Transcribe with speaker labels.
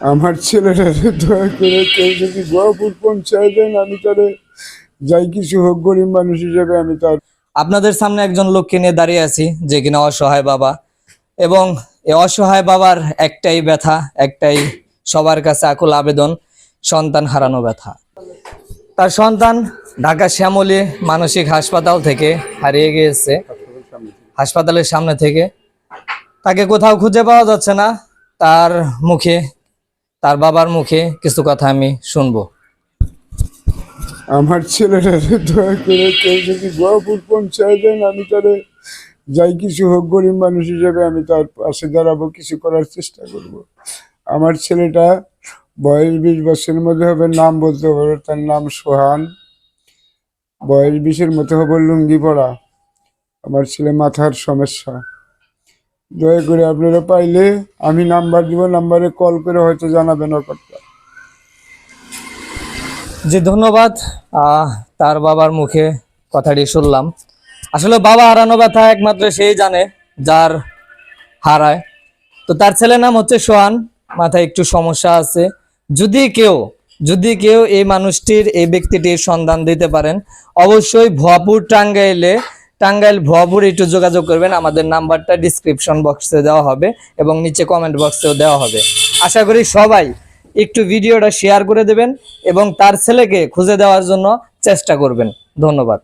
Speaker 1: আমার ছেলেটা দয়া করে কেউ যদি গোয়াপুর পৌঁছায় দেন, আমি তারে যাই কিছু হোক, গরিব মানুষ হিসেবে আমি তার
Speaker 2: আপনাদের সামনে একজন লোককে নিয়ে দাঁড়িয়ে আছি, যে কিনা অসহায় বাবা। এবং এই অসহায় বাবার একটাই ব্যথা, একটাই সবার কাছে আকুল আবেদন, সন্তান হারানো ব্যথা। তার সন্তান ঢাকা শ্যামলী মানসিক হাসপাতাল থেকে হারিয়ে গিয়েছে, হাসপাতালের সামনে থেকে। তাকে কোথাও খুঁজে পাওয়া যাচ্ছে না, তার মুখে তার বাবার মুখে কিছু কথা আমি শুনব।
Speaker 1: আমার ছেলেটা দয়া করে কেউ যদি গোয়াপুর পৌঁছায় দেন, আমি যাই কিছু হোক গরিব মানুষ হিসেবে আমি তার পাশে দাঁড়াবো, কিছু করার চেষ্টা করব। আমার ছেলেটা বয়স বিশ বছরের মধ্যে হবে, নাম বলতে হবে, তার নাম সোহান। বয়স বিশের মতো হবে লুঙ্গি পড়া আমার ছেলে মাথার সমস্যা। দয়া করে আপনারা পাইলে আমি নাম্বার দিব, নাম্বারে কল করে হয়তো জানাবেন ব্যাপারটা।
Speaker 2: জি, ধন্যবাদ। তার বাবার মুখে কথাটি শুনলাম। আসলে বাবা হারানো ব্যথা একমাত্র সেই জানে যার হারায়। তো তার ছেলের নাম হচ্ছে সোহান, মাথায় একটু সমস্যা আছে। যদি কেউ যদি কেউ এই মানুষটির, এই ব্যক্তিটির সন্ধান দিতে পারেন, অবশ্যই ভুয়াপুর টাঙ্গাইলে টাঙ্গাইল ভুয়াপুর একটু যোগাযোগ করবেন। আমাদের নাম্বারটা ডিসক্রিপশন বক্সে দেওয়া হবে এবং নিচে কমেন্ট বক্সেও দেওয়া হবে। আশা করি সবাই একটু ভিডিওটা শেয়ার করে দেবেন এবং তার ছেলেকে খুঁজে দেওয়ার জন্য চেষ্টা করবেন। ধন্যবাদ।